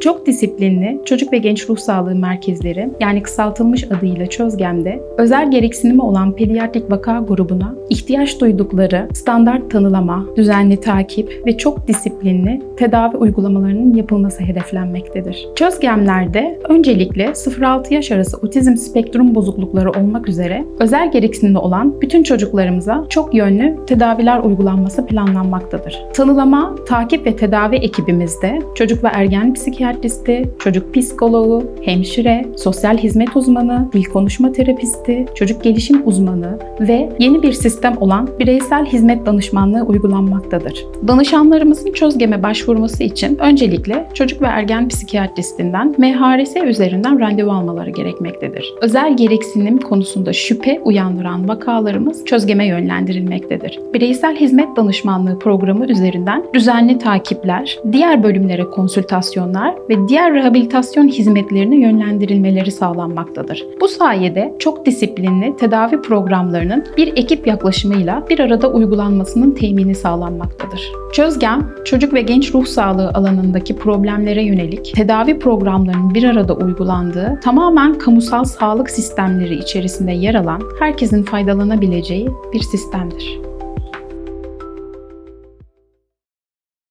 çok disiplinli çocuk ve genç ruh sağlığı merkezleri yani kısaltılmış adıyla Çözgem'de özel gereksinimi olan pediatrik vaka grubuna ihtiyaç duydukları standart tanılama, düzenli takip ve çok disiplinli tedavi uygulamalarının yapılması hedeflenmektedir. Çözgemlerde öncelikle 0-6 yaş arası otizm spektrum bozuklukları olmak üzere özel gereksinimli olan bütün çocuklarımıza çok yönlü tedaviler uygulanması planlanmaktadır. Tanılama, takip ve tedavi ekibimizde çocuk ve ergen psikiyatristi, çocuk psikoloğu, hemşire, sosyal hizmet uzmanı, dil konuşma terapisti, çocuk gelişim uzmanı ve yeni bir sistem olan bireysel hizmet danışmanlığı uygulanmaktadır. Danışanlarımızın çözgeme başvurması için öncelikle çocuk ve ergen psikiyatristinden MHRS üzerinden randevu almaları gerekmektedir. Özel gereksinim konusunda şüphe uyandıran vakalarımız çözgeme yönlendirilmektedir. Bireysel hizmet danışmanlığı programı üzerinden düzenli takipler, diğer bölümlere konsültasyonlar ve diğer rehabilitasyon hizmetlerine yönlendirilmeleri sağlanmaktadır. Bu sayede çok disiplinli tedavi programlarının bir ekip yaklaşımıyla bir arada uygulanmasının temini sağlanmaktadır. Çözgem, çocuk ve genç ruh sağlığı alanındaki problemlere yönelik tedavi programlarının bir arada uygulandığı, tamamen kamusal sağlık sistemleri içerisinde yer alan, herkesin faydalanabileceği bir sistemdir.